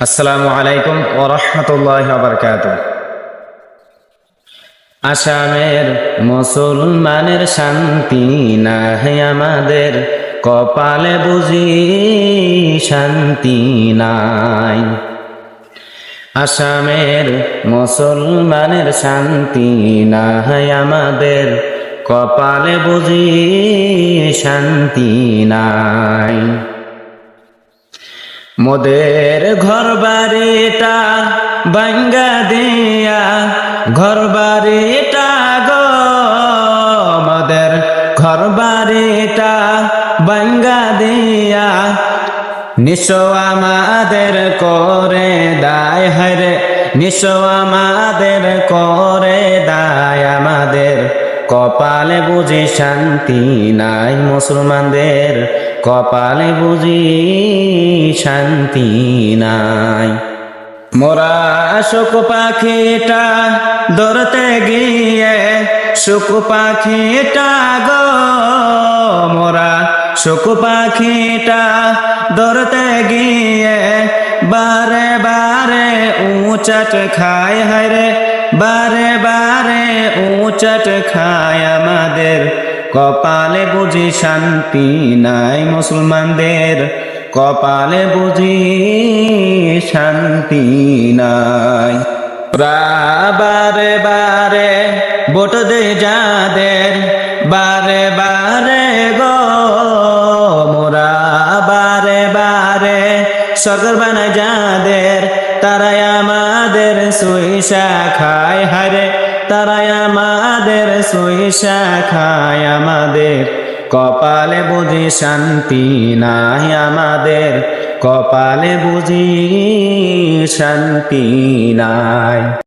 আসসালামু আলাইকুম ও রহমতুল্লাহ বারকাত আসামের মুসলমানের শান্তি নাই আমাদের, কপালে বুঝি শান্তি নাই। আসামের মুসলমানের শান্তি নাই আমাদের, কপালে বুঝি শান্তি নাই। মোদের ঘর বাড়িটা বাঙ্গা দিয়া ঘর বাড়িটা গো। মোদের ঘর বাড়িটা বাঙ্গা দিয়া নিশো আমাদের করে দায় হরে নিশো আমাদের করে দায়, আমাদের কপালে বুঝি শান্তি নাই মুসলমানদের। কপালে বুঝি শান্তি নাই। মোরা শোক পাখিটা ধরতে গিয়ে শোক পাখিটা গো। মোরা শোক পাখিটা ধরতে গিয়ে, বারে বারে উঁচট খায় হায়রে বারে বারে উঁচট খায় আমাদের। কপালে বুঝি শান্তি নাই মুসলমানদের। কপালে বুঝি শান্তি নাই। বারে বারে ভোট দে যাদের, বারে বারে গো মোরা, বারে বারে সগর বানায় যাদের, তারাই আমাদের সুইসা খায় হারে তারাই আমাদের সুইসা খায় আমাদের কপালে বুঝি শান্তি নাই আমাদের। কপালে বুঝি শান্তি নাই।